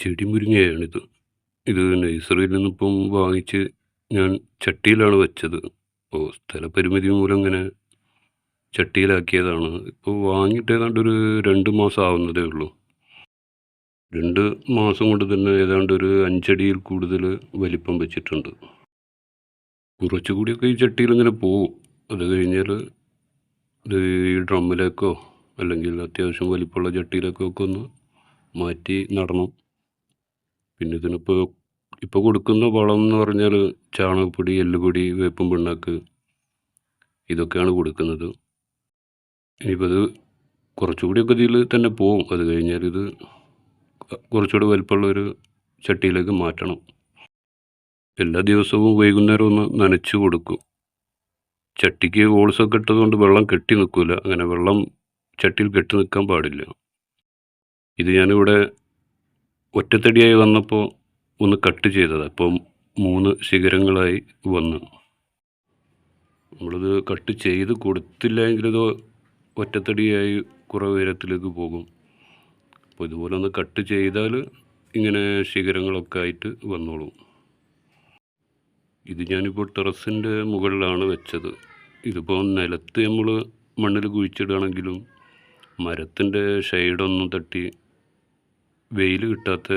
ചെടി മുരിങ്ങയാണിത് ഇത്. നഴ്സറിയിൽ നിന്നിപ്പം വാങ്ങിച്ച് ഞാൻ ചട്ടിയിലാണ് വെച്ചത്. അപ്പോൾ സ്ഥലപരിമിതി മൂലം ഇങ്ങനെ ചട്ടിയിലാക്കിയതാണ്. ഇപ്പോൾ വാങ്ങിയിട്ട് ഏതാണ്ട് ഒരു രണ്ട് മാസം ആവുന്നതേ ഉള്ളൂ. രണ്ട് മാസം കൊണ്ട് തന്നെ ഏതാണ്ട് ഒരു അഞ്ചടിയിൽ കൂടുതൽ വലിപ്പം വെച്ചിട്ടുണ്ട്. കുറച്ചുകൂടിയൊക്കെ ഈ ചട്ടിയിൽ ഇങ്ങനെ പോവും. അത് കഴിഞ്ഞാൽ ഇത് ഈ ഡ്രമ്മിലേക്കോ അല്ലെങ്കിൽ അത്യാവശ്യം വലിപ്പമുള്ള ചട്ടിയിലേക്കോ ഒക്കെ ഒന്ന് മാറ്റി നടണം. പിന്നെ ഇതിനിപ്പോൾ ഇപ്പോൾ കൊടുക്കുന്ന വളം എന്ന് പറഞ്ഞാൽ ചാണകപ്പൊടി എല്ലുപൊടി വേപ്പും പിണ്ണാക്ക് ഇതൊക്കെയാണ് കൊടുക്കുന്നത്. ഇനിയിപ്പോൾ ഇത് കുറച്ചുകൂടിയൊക്കെ ഇതിൽ തന്നെ പോവും. അത് കഴിഞ്ഞാൽ ഇത് കുറച്ചുകൂടി വലിപ്പമുള്ള ഒരു ചട്ടിയിലേക്ക് മാറ്റണം. എല്ലാ ദിവസവും വൈകുന്നേരം ഒന്ന് നനച്ച് കൊടുക്കും. ചട്ടിക്ക് ഹോൾസൊക്കെ ഇട്ടതുകൊണ്ട് വെള്ളം കെട്ടി നിൽക്കില്ല അങ്ങനെ വെള്ളം ചട്ടിയിൽ കെട്ടി നിൽക്കാൻ പാടില്ല. ഇത് ഞാനിവിടെ ഒറ്റത്തടിയായി വന്നപ്പോൾ ഒന്ന് കട്ട് ചെയ്തത്. അപ്പം മൂന്ന് ശിഖരങ്ങളായി വന്നു. നമ്മളിത് കട്ട് ചെയ്ത് കൊടുത്തില്ല എങ്കിലിത് ഒറ്റത്തടിയായി കുറേ ഉയരത്തിലേക്ക് പോകും. അപ്പോൾ ഇതുപോലെ ഒന്ന് കട്ട് ചെയ്താൽ ഇങ്ങനെ ശിഖരങ്ങളൊക്കെ ആയിട്ട് വന്നോളും. ഇത് ഞാനിപ്പോൾ ടെറസിന്റെ മുകളിലാണ് വെച്ചത്. ഇതിപ്പോൾ നിലത്ത് നമ്മൾ മണ്ണിൽ കുഴിച്ചിടുകയാണെങ്കിലും മരത്തിന്റെ ഷെയ്ഡൊന്നും തട്ടി വെയിൽ കിട്ടാത്ത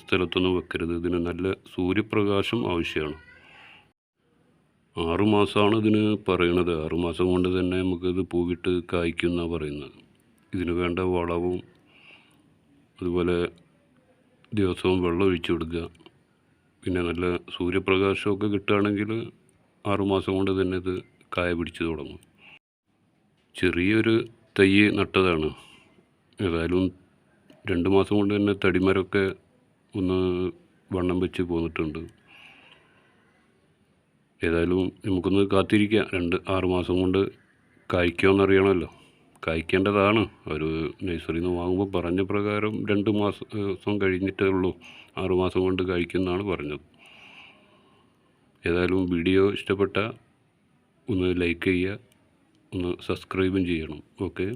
സ്ഥലത്തൊന്നും വെക്കരുത്. ഇതിന് നല്ല സൂര്യപ്രകാശം ആവശ്യമാണ്. ആറുമാസമാണ് ഇതിന് പറയണത്. ആറുമാസം കൊണ്ട് തന്നെ നമുക്കിത് പൂവിട്ട് കായ്ക്കും എന്നാണ് പറയുന്നത്. ഇതിന് വേണ്ട വളവും അതുപോലെ ദിവസവും വെള്ളം ഒഴിച്ചു കൊടുക്കുക. പിന്നെ നല്ല സൂര്യപ്രകാശമൊക്കെ കിട്ടുകയാണെങ്കിൽ ആറുമാസം കൊണ്ട് തന്നെ ഇത് കായ പിടിച്ച് തുടങ്ങും. ചെറിയൊരു തൈ നട്ടതാണ്. ഏതായാലും രണ്ട് മാസം കൊണ്ട് തന്നെ തടിമരമൊക്കെ ഒന്ന് വണ്ണം വെച്ച് പോന്നിട്ടുണ്ട്. ഏതായാലും നമുക്കൊന്ന് കാത്തിരിക്കാം. രണ്ട് ആറ് മാസം കൊണ്ട് കായ്ക്കുമെന്നറിയണമല്ലോ കായ്ക്കേണ്ടതാണ്. ഒരു നഴ്സറിയിൽ നിന്ന് വാങ്ങുമ്പോൾ പറഞ്ഞ പ്രകാരം രണ്ട് മാസം കഴിഞ്ഞിട്ടേ ഉള്ളൂ. ആറ് മാസം കൊണ്ട് കായ്ക്കുമെന്നാണ് പറഞ്ഞത്. ഏതായാലും വീഡിയോ ഇഷ്ടപ്പെട്ട ഒന്ന് ലൈക്ക് ചെയ്യുക ഒന്ന് സബ്സ്ക്രൈബും ചെയ്യണം. ഓക്കെ.